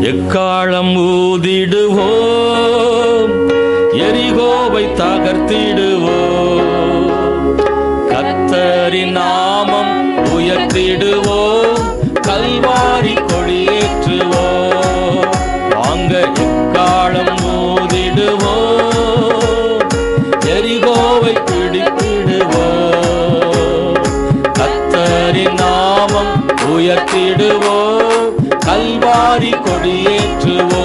எக்காலம் ஊதிடுவோம்? எரிகோவை தகர்த்திடுவோம். கத்தரி நாமம் உயர்த்திடுவோம். உயர்த்திடுவோம். கல்வாரி கொடியேற்றுவோம்.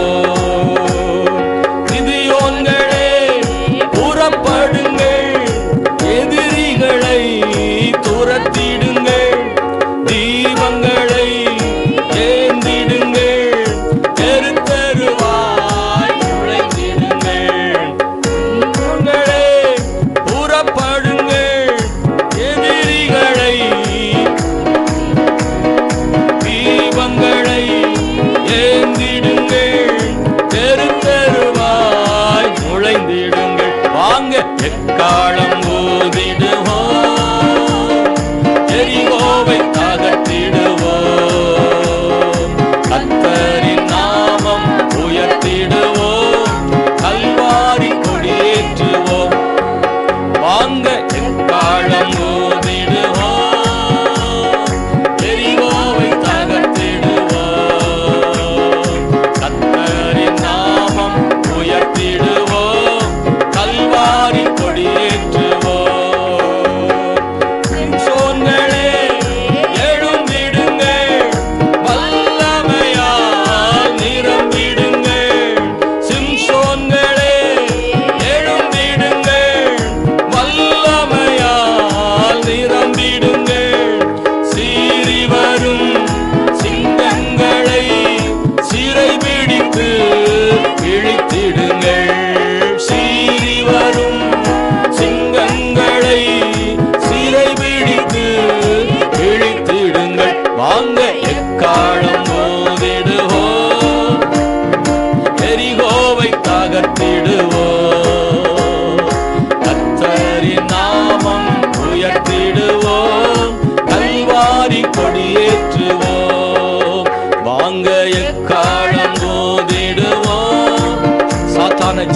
எக்காலம்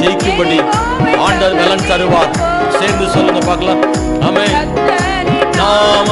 ஜெயிக்கும்படி ஆண்டவர் பலன் தருவார். சேர்ந்து சொல்லுங்க பார்க்கலாம். ஆமே நாம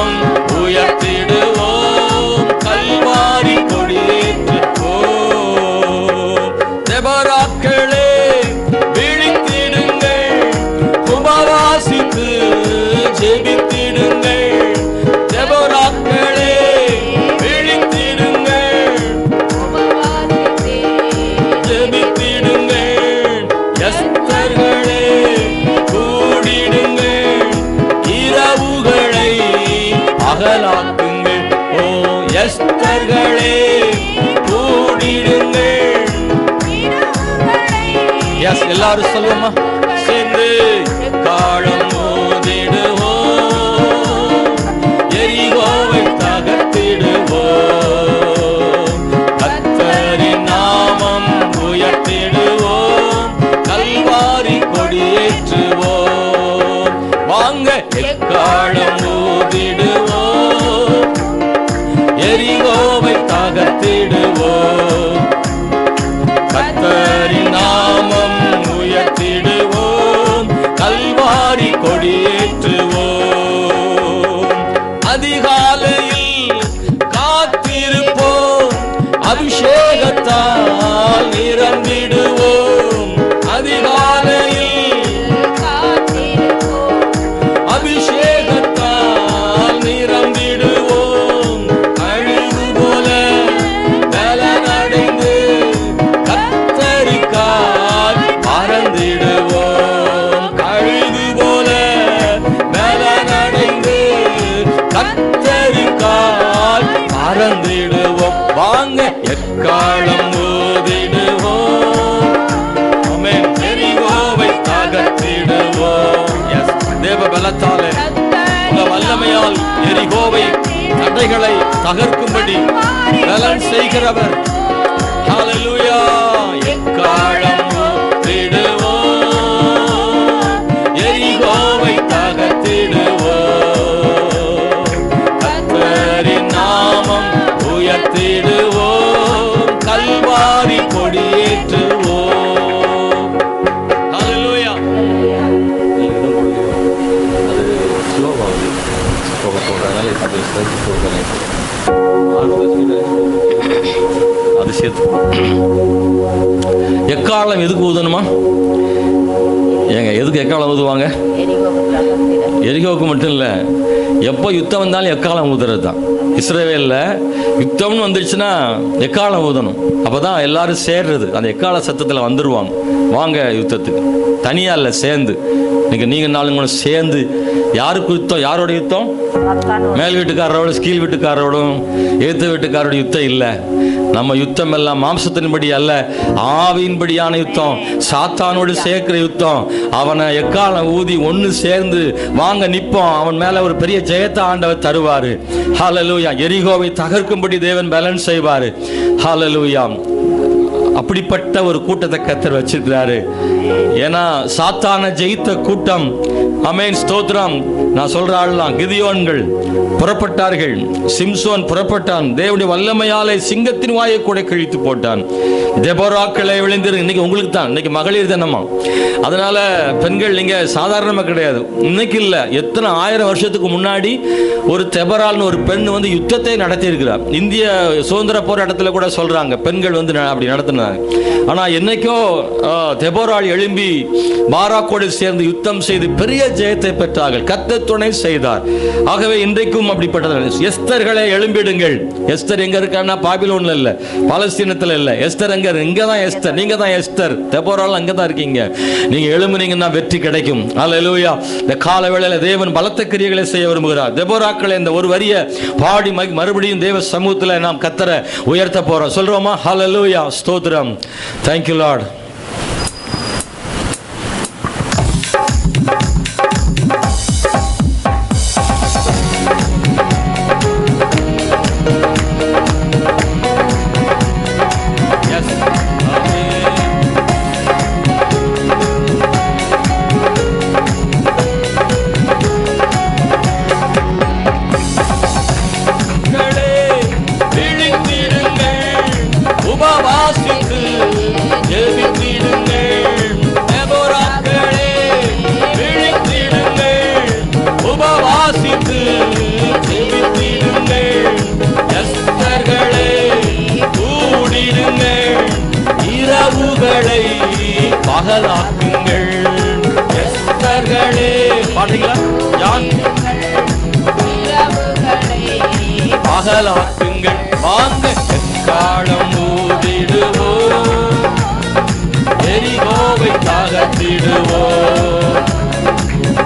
எல்லாரும் சொல்லுவோமா? சேர்ந்து காலம் நாங்க எக்காலம் ஓதிடுவோம் அமேன் எரிகோவை தகர்த்திடுவோம் எஸ் தேவ பலத்தாலே உங்க வல்லமையால் எரிகோவை தடைகளை தகர்க்கும்படி பலன் செய்கிறவர். எக்காலம் சோதனை அது எக்காலம் எதுக்கு ஊதணுமா? ஏங்க எதுக்கு எக்காலம் ஊதுவாங்க? எரிகோவுக்கு மட்டும் இல்லை எப்போ யுத்தம் வந்தாலும் எக்காலம் ஊதுறது தான் இஸ்ரேவேலில் யுத்தம்னு வந்துருச்சுன்னா எக்காலம் ஊதணும்? அப்போ தான் எல்லாரும் சேர்றது. அந்த எக்கால சத்தத்தில் வந்துடுவாங்க வாங்க யுத்தத்துக்கு. தனியாக இல்லை சேர்ந்து. இன்னைக்கு நீங்கள் நாளுங்களும் சேர்ந்து யாருக்கு யுத்தம் யாரோட யுத்தம்? மேல் வீட்டுக்காரரோட கீழ் வீட்டுக்காரரோடும் எழுத்து வீட்டுக்காரோட யுத்தம் இல்லை. நம்ம யுத்தம் எல்லாம் மாம்சத்தின்படி அல்ல ஆவியின்படியான யுத்தம். சாத்தானோடு சேர்க்கிற யுத்தம். அவனை எக்காலம் ஊதி ஒன்று சேர்ந்து வாங்க நிற்போம் அவன் மேலே ஒரு பெரிய ஜெயத்தை ஆண்டவர் தருவார். ஹாலலூயா எரிகோவை தகர்க்கும்படி தேவன் பேலன்ஸ் செய்வார். ஹாலலூயா அப்படிப்பட்ட ஒரு கூட்டத்தை கத்தர் வச்சிருக்கிறாரு. ஏன்னா சாத்தான ஜெயித்த கூட்டம். அமேன் ஸ்தோத்ரம் நான் சொல்ற ஆள்லாம் கிதியோன்கள் புறப்பட்டார்கள். சிம்சோன் புறப்பட்டான். தேவனுடைய வல்லமையாலே சிங்கத்தின் வாயை கூட கிழித்து போட்டான். தெபோராக்களை விளைந்திரு இன்னைக்கு உங்களுக்கு தான். இன்னைக்கு மகளிர் தினமா. அதனால பெண்கள் நீங்க சாதாரணமா கிடையாது. இன்னைக்கு இல்ல. எத்தனை ஆயிரம் வருஷத்துக்கு முன்னாடி ஒரு தெபரால்னு ஒரு பெண் வந்து யுத்தத்தை நடத்தி இருக்கிறார் இந்திய சுதந்திர போராட்டத்தில் கூட சொல்றாங்க பெண்கள் வந்து ந- அப்படி நடத்தின ஆனா என்னைக்கோ தெபோரால் தெபோராள் எழும்பி பாராக்கோடு சேர்ந்து யுத்தம் செய்து பெரிய ஜெயத்தை பெற்றார்கள். கத்த துணை செய்தார். ஆகவே இன்றைக்கும் அப்படிப்பட்டது எஸ்தர்களை எழும்பிடுங்கள். எஸ்தர் எங்க இருக்கான்னா பாபிலோன்ல இல்ல. பாலஸ்தீனத்துல இல்ல. எஸ்தர் எங்க இங்கே தான் எஸ்தர். நீங்க தான் எஸ்தர். தெபோரால் அங்கே தான் இருக்கீங்க. நீங்க எழும்புனீங்கன்னா வெற்றி கிடைக்கும். அலலூயா இந்த கால வேளையில் தேவன் பலத்த கிரியைகளை செய்ய விரும்புகிறார். தெபோராக்களை இந்த ஒரு வரிய பாடி ம- மறுபடியும் தேவ சமூகத்துல நாம் கத்தரை உயர்த்த போறோம். சொல்றோமா? ஹalleluya. Thank you, Lord. அகலாக்குங்கள் வாங்க எக்காலம் ஊதிடுவோம். எரிகோவை தாகத்திடுவோம்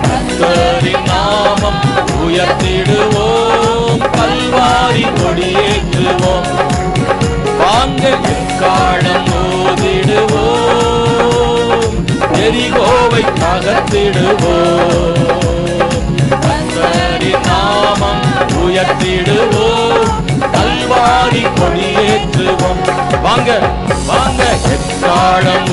கர்த்தரின் நாமம் உயர்த்திடுவோம். கல்வாரி கொடியேற்றுவோம். வாங்க எக்காலம் ஊதிடுவோம். எரிகோவை தாகத்திடுவோம் கர்த்தரின் நாமம் உயர்த்திடுவோம் கல்வாரி கொடியேற்றுவோம். வாங்க வாங்க எக்காலம்